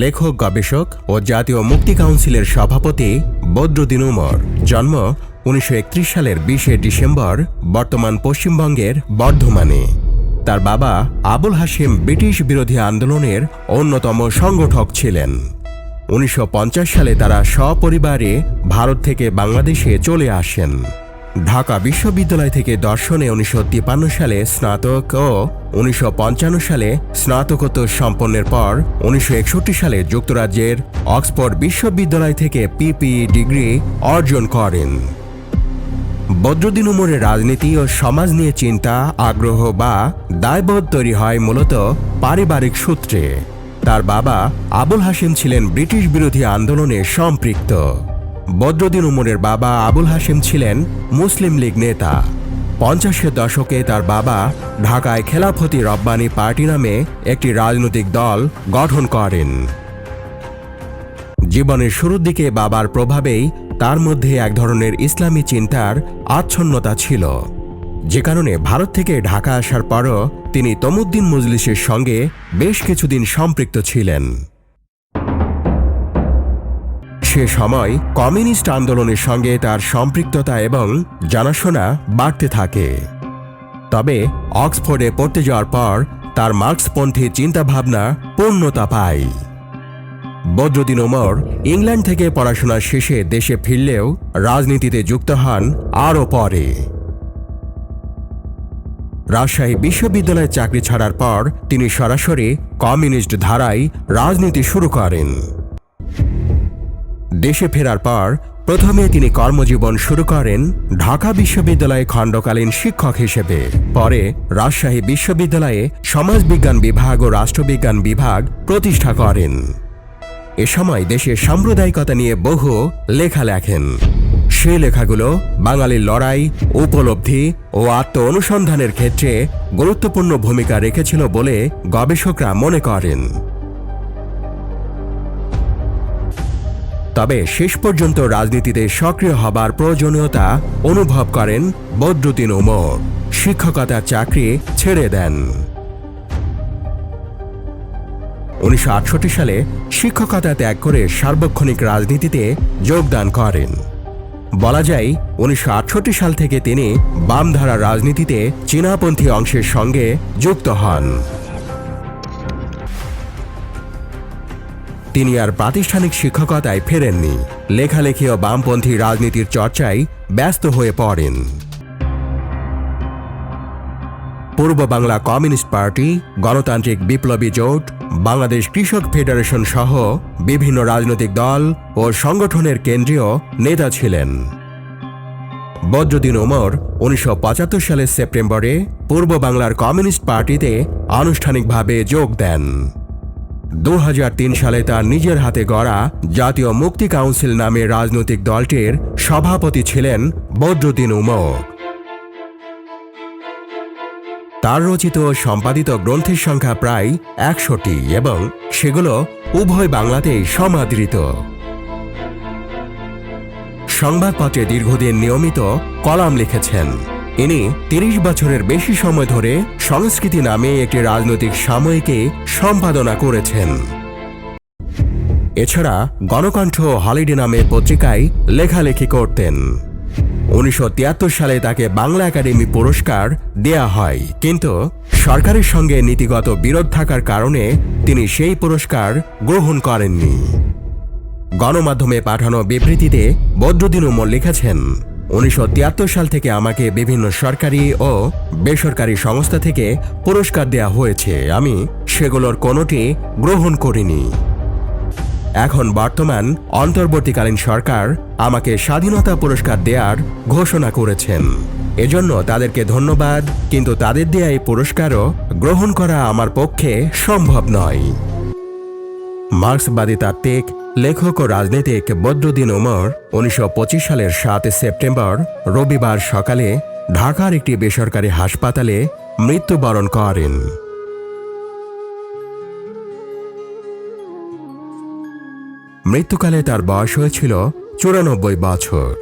লেখক, গবেষক ও জাতীয় মুক্তি কাউন্সিলের সভাপতি বদরুদ্দিন উমর। জন্ম উনিশশো একত্রিশ সালের বিশে ডিসেম্বর, বর্তমান পশ্চিমবঙ্গের বর্ধমানে। তার বাবা আবুল হাসিম ব্রিটিশ বিরোধী আন্দোলনের অন্যতম সংগঠক ছিলেন। উনিশশো পঞ্চাশ সালে তারা সপরিবারে ভারত থেকে বাংলাদেশে চলে আসেন। ঢাকা বিশ্ববিদ্যালয় থেকে দর্শনে উনিশশো তিপ্পান্ন সালে স্নাতক ও উনিশশো পঞ্চান্ন সালে স্নাতকোত্তর সম্পন্নের পর উনিশশো একষট্টি সালে যুক্তরাজ্যের অক্সফোর্ড বিশ্ববিদ্যালয় থেকে পিপি ডিগ্রি অর্জন করেন। বদরুদ্দিন উমরের রাজনীতি ও সমাজ নিয়ে চিন্তা, আগ্রহ বা দায়বোধ তৈরি হয় মূলত পারিবারিক সূত্রে। তার বাবা আবুল হাসিম ছিলেন ব্রিটিশ বিরোধী আন্দোলনে সম্পৃক্ত। বদরুদ্দিন উমরের বাবা আবুল হাসিম ছিলেন মুসলিম লীগ নেতা। পঞ্চাশের দশকে তার বাবা ঢাকায় খেলাফতি রব্বানি পার্টি নামে একটি রাজনৈতিক দল গঠন করেন। জীবনের শুরুর দিকে বাবার প্রভাবেই তার মধ্যে এক ধরনের ইসলামী চিন্তার আচ্ছন্নতা ছিল। যে কারণে ভারত থেকে ঢাকা আসার পরও তিনি তমুদ্দিন মজলিসের সঙ্গে বেশ কিছুদিন সম্পৃক্ত ছিলেন। সে সময় কমিউনিস্ট আন্দোলনের সঙ্গে তার সম্পৃক্ততা এবং জানাশোনা বাড়তে থাকে। তবে অক্সফোর্ডে পড়তে যাওয়ার পর তার মার্কসপন্থী চিন্তাভাবনা পূর্ণতা পায়। বদরুদ্দিন ওমর ইংল্যান্ড থেকে পড়াশোনা শেষে দেশে ফিরলেও রাজনীতিতে যুক্ত হন আরও পরে। রাজশাহী বিশ্ববিদ্যালয়ে চাকরি ছাড়ার পর তিনি সরাসরি কমিউনিস্ট ধারায় রাজনীতি শুরু করেন। দেশে ফেরার পর প্রথমে তিনি কর্মজীবন শুরু করেন ঢাকা বিশ্ববিদ্যালয়ে খণ্ডকালীন শিক্ষক হিসেবে। পরে রাজশাহী বিশ্ববিদ্যালয়ে সমাজবিজ্ঞান বিভাগ ও রাষ্ট্রবিজ্ঞান বিভাগ প্রতিষ্ঠা করেন। এ সময় দেশের সাম্প্রদায়িকতা নিয়ে বহু লেখা লেখেন সে লেখাগুলো বাঙালির লড়াই, উপলব্ধি ও আত্ম অনুসন্ধানের ক্ষেত্রে গুরুত্বপূর্ণ ভূমিকা রেখেছিল বলে গবেষকরা মনে করেন। তবে শেষ পর্যন্ত রাজনীতিতে সক্রিয় হবার প্রয়োজনীয়তা অনুভব করেন বদরুদ্দিন ওমর। শিক্ষকতার চাকরি ছেড়ে দেন। উনিশশো আটষট্টি সালে শিক্ষকতা ত্যাগ করে সার্বক্ষণিক রাজনীতিতে যোগদান করেন। বলা যায়, উনিশশো আটষট্টি সাল থেকে তিনি বামধারা রাজনীতিতে চীনাপন্থী অংশের সঙ্গে যুক্ত হন। তিনি আর প্রাতিষ্ঠানিক শিক্ষকতায় ফেরেননি। লেখালেখি ও বামপন্থী রাজনীতির চর্চায় ব্যস্ত হয়ে পড়েন। পূর্ব বাংলা কমিউনিস্ট পার্টি, গণতান্ত্রিক বিপ্লবী জোট, বাংলাদেশ কৃষক ফেডারেশন সহ বিভিন্ন রাজনৈতিক দল ও সংগঠনের কেন্দ্রীয় নেতা ছিলেন। বদরুদ্দিন ওমর উনিশশো পঁচাত্তর সালের সেপ্টেম্বরে পূর্ব বাংলার কমিউনিস্ট পার্টিতে আনুষ্ঠানিকভাবে যোগ দেন। দু হাজার তিন সালে তার নিজের হাতে গড়া জাতীয় মুক্তি কাউন্সিল নামে রাজনৈতিক দলটির সভাপতি ছিলেন বদরুদ্দিন উমর। তার রচিত সম্পাদিত গ্রন্থের সংখ্যা প্রায় একশোটি এবং সেগুলো উভয় বাংলাতেই সমাদৃত। সংবাদপত্রে দীর্ঘদিন নিয়মিত কলাম লিখেছেন। ইনি তিরিশ বছরের বেশি সময় ধরে সংস্কৃতি নামে একটি রাজনৈতিক সাময়িকী সম্পাদনা করেছেন। এছাড়া গণকণ্ঠ হলিডে নামে পত্রিকায় লেখালেখি করতেন। উনিশশো তিয়াত্তর সালে তাকে বাংলা একাডেমি পুরস্কার দেয়া হয়, কিন্তু সরকারের সঙ্গে নীতিগত বিরোধ থাকার কারণে তিনি সেই পুরস্কার গ্রহণ করেননি। গণমাধ্যমে পাঠানো বিবৃতিতে বদরুদ্দিন উমর লিখেছেন উনিশশো তিয়াত্তর সাল থেকে আমাকে বিভিন্ন সরকারি ও বেসরকারি সংস্থা থেকে পুরস্কার দেয়া হয়েছে। আমি সেগুলোর কোনোটি গ্রহণ করিনি। এখন বর্তমান অন্তর্বর্তীকালীন সরকার আমাকে স্বাধীনতা পুরস্কার দেওয়ার ঘোষণা করেছেন। এজন্য তাদেরকে ধন্যবাদ, কিন্তু তাদের দেয়া এই পুরস্কারও গ্রহণ করা আমার পক্ষে সম্ভব নয়। মার্ক্সবাদী তাত্ত্বিক লেখক ও রাজনীতিক বদরুদ্দিন ওমর উনিশশো পঁচিশ সালের সাত সেপ্টেম্বর রবিবার সকালে ঢাকার একটি বেসরকারি হাসপাতালে মৃত্যুবরণ করেন। মৃত্যুকালে তার বয়স হয়েছিল চুরানব্বই বছর।